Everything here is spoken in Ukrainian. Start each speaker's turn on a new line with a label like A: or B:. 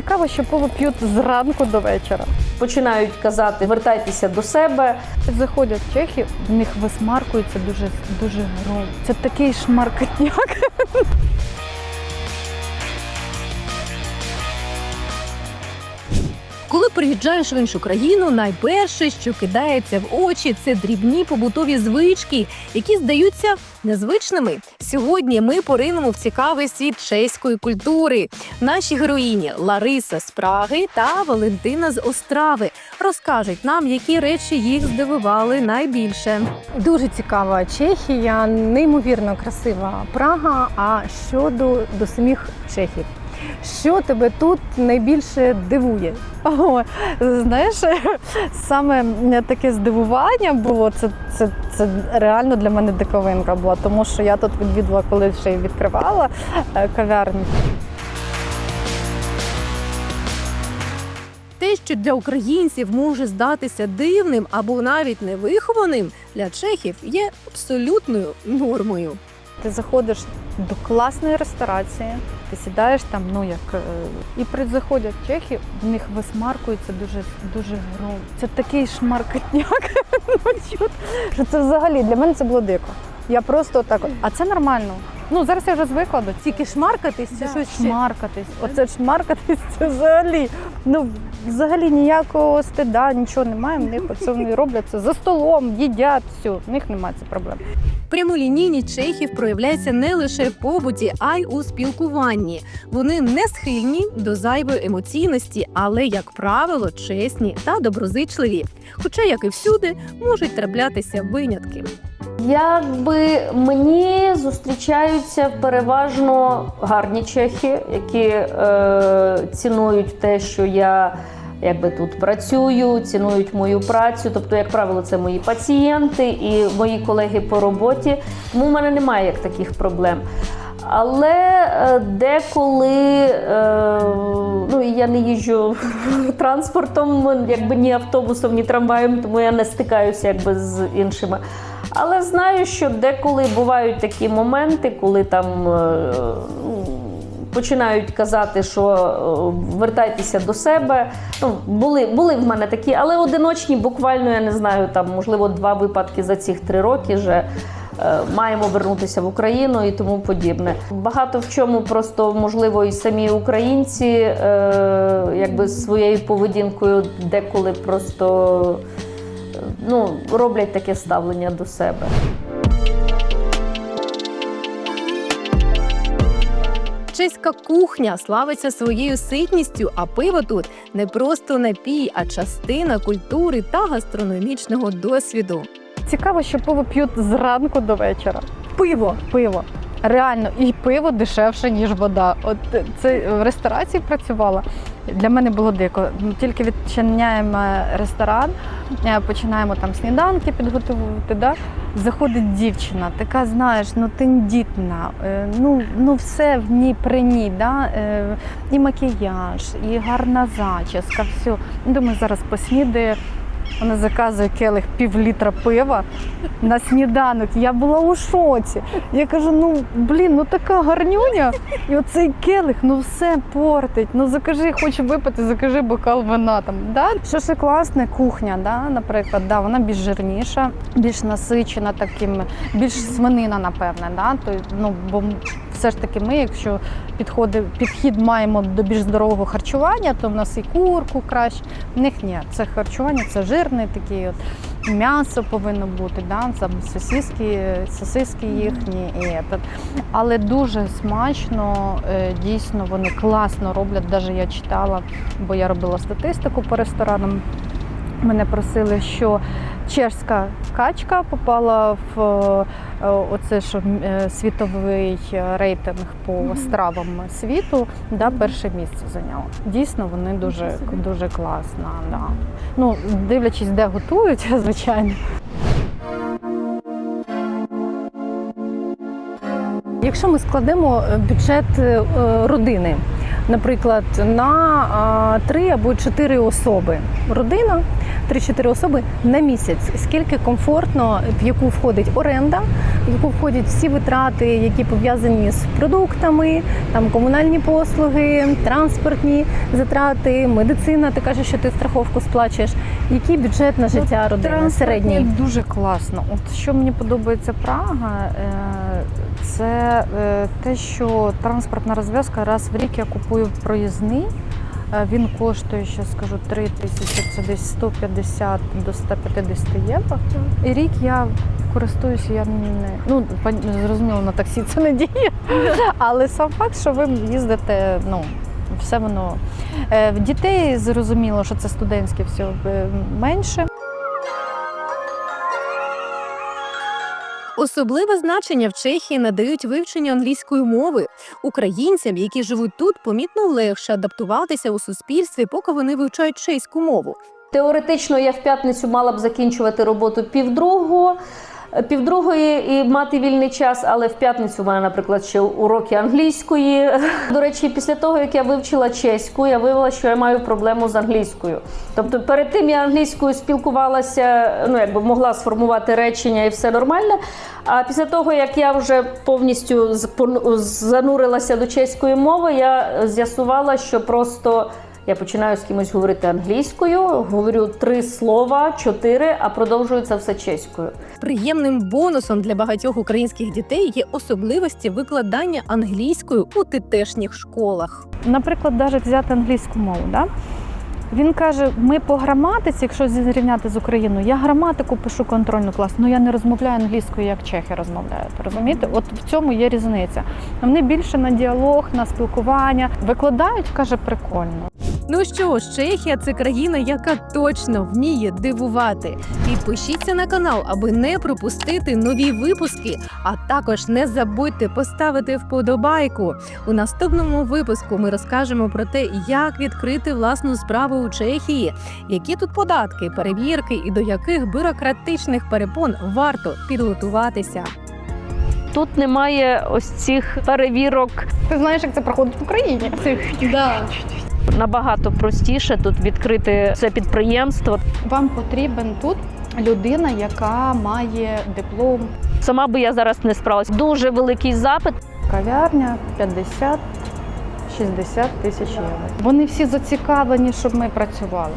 A: Цікаво, що пиво п'ють зранку до вечора.
B: Починають казати вертайтеся до себе.
A: Заходять чехи, в них висмаркується дуже дуже гром. Це такий шмаркотняк.
C: Приїжджаєш в іншу країну, найперше, що кидається в очі, це дрібні побутові звички, які здаються незвичними. Сьогодні ми поринемо в цікавий світ чеської культури. Наші героїні Лариса з Праги та Валентина з Острави розкажуть нам, які речі їх здивували найбільше.
A: Дуже цікава Чехія, неймовірно красива Прага. А щодо до самих чехів, що тебе тут найбільше дивує? О, знаєш, саме таке здивування було. Це, це, це реально для мене диковинка була, тому що я тут відвідувала, коли ще й відкривала е, кав'ярню.
C: Те, що для українців може здатися дивним або навіть невихованим, для чехів є абсолютною нормою.
A: Ти заходиш до класної ресторації, ти сідаєш там, ну як е, і заходять чехи, в них висмаркується дуже дуже гром. Це такий шмаркотняк. що це взагалі для мене це було дико. Я просто так, а це нормально. Ну зараз я вже звикла до
C: Тільки шмаркатись це
A: Да,
C: щось
A: шмаркатись. Оце шмаркатись це взагалі. Ну взагалі ніякого стида, нічого немає. В них оце вони роблять це за столом, їдять все. В них немає цих проблем.
C: Прямолінійність чехів проявляється не лише в побуті, а й у спілкуванні. Вони не схильні до зайвої емоційності, але, як правило, чесні та доброзичливі. Хоча, як і всюди, можуть траплятися винятки.
B: Якби мені зустрічаються переважно гарні чехи, які е, цінують те, що я якби тут працюю, цінують мою працю. Тобто, як правило, це мої пацієнти і мої колеги по роботі. Тому в мене немає як таких проблем. Але е, деколи е, ну, я не їжджу транспортом, якби ні автобусом, ні трамваєм, тому я не стикаюся якби з іншими. Але знаю, що деколи бувають такі моменти, коли там е, ну, починають казати, що е, вертайтеся до себе. Ну, були, були в мене такі, але одиночні, буквально я не знаю, там можливо два випадки за ці три роки вже. е, Маємо вернутися в Україну і тому подібне. Багато в чому просто можливо і самі українці, е, якби своєю поведінкою деколи просто е, ну, роблять таке ставлення до себе.
C: Чеська кухня славиться своєю ситністю, а пиво тут не просто напій, а частина культури та гастрономічного досвіду.
A: Цікаво, що пиво п'ють зранку до вечора. Пиво, пиво. Реально, і пиво дешевше, ніж вода. От це в ресторації працювала. Для мене було дико. Тільки відчиняємо ресторан, е, починаємо там сніданки підготувати. Да? Заходить дівчина, така, знаєш, ну тендітна, е, ну, ну все в ній при ній, да? е, і макіяж, і гарна зачіска, все. Думаю, зараз поснідає. Вона заказує келих пів літра пива на сніданок. Я була у шоці. Я кажу: ну блін, ну така гарнюня, і оцей келих, ну все портить. Ну закажи, хочу випити, закажи бокал вина там. Да? Що ще класне, кухня, да? наприклад, да, вона більш жирніша, більш насичена таким, більш свинина, напевне. Да? То, ну, бо все ж таки ми, якщо підходи, підхід маємо до більш здорового харчування, то в нас і курку краще. В них ні, це харчування, це жирне такі от. М'ясо повинно бути, да? там сосиски, сосиски їхні. І этот. Але дуже смачно, е, дійсно вони класно роблять. Навіть я читала, бо я робила статистику по ресторанам. Мене просили, що чешська качка попала в е, оце що е, світовий рейтинг по стравам світу, да, перше місце зайняла. Дійсно, вони дуже, дуже класно. Да. Ну, дивлячись, де готують, звичайно. Якщо ми складемо е, бюджет е, родини,
D: наприклад, на три або чотири особи. Родина, 3-4 особи на місяць. Скільки комфортно, в яку входить оренда, в яку входять всі витрати, які пов'язані з продуктами, там комунальні послуги, транспортні затрати, медицина. Ти кажеш, що ти страховку сплачуєш. Який бюджет на життя родини середній?
A: дуже класно. От що мені подобається Прага, е, це е, те, що транспортна розв'язка раз в рік я купую проїзний. Е, Він коштує, ще скажу, 3 тисячі, це десь 150 до 150 євро. І рік я користуюся, я не ну зрозуміло, на таксі це не діє. Але сам факт, що ви їздите, ну все воно Е, в дітей зрозуміло, що це студентське все менше.
C: Особливе значення в Чехії надають вивченню англійської мови. Українцям, які живуть тут, помітно легше адаптуватися у суспільстві, поки вони вивчають чеську мову.
B: Теоретично я в п'ятницю мала б закінчувати роботу півдругого. Півдругої і мати вільний час, але в п'ятницю у мене, наприклад, ще уроки англійської. До речі, після того, як я вивчила чеську, я виявила, що я маю проблему з англійською. Тобто, перед тим я англійською спілкувалася, ну якби могла сформувати речення і все нормально. А після того, як я вже повністю занурилася до чеської мови, я з'ясувала, що просто. Я починаю з кимось говорити англійською, говорю три слова, чотири, а продовжую це все чеською.
C: Приємним бонусом для багатьох українських дітей є особливості викладання англійською у тетешніх школах.
A: Наприклад, навіть взяти англійську мову. Да? Він каже: ми по граматиці, якщо зрівняти з Україною, я граматику пишу контрольну клас, але я не розмовляю англійською, як чехи розмовляють. Розумієте? От в цьому є різниця. Вони більше на діалог, на спілкування викладають, каже, прикольно.
C: Ну що ж, Чехія це країна, яка точно вміє дивувати. Підпишіться на канал, аби не пропустити нові випуски. А також не забудьте поставити вподобайку. У наступному випуску ми розкажемо про те, як відкрити власну справу у Чехії, які тут податки, перевірки і до яких бюрократичних перепон варто підготуватися.
B: Тут немає ось цих перевірок.
D: Ти знаєш, як це проходить в Україні? Да.
B: Набагато простіше тут відкрити це підприємство.
D: Вам потрібен тут людина, яка має диплом
B: Сама би я зараз не справилась. Дуже великий запит.
A: Кав'ярня 50 60 тисяч євро. Вони всі зацікавлені, щоб ми працювали.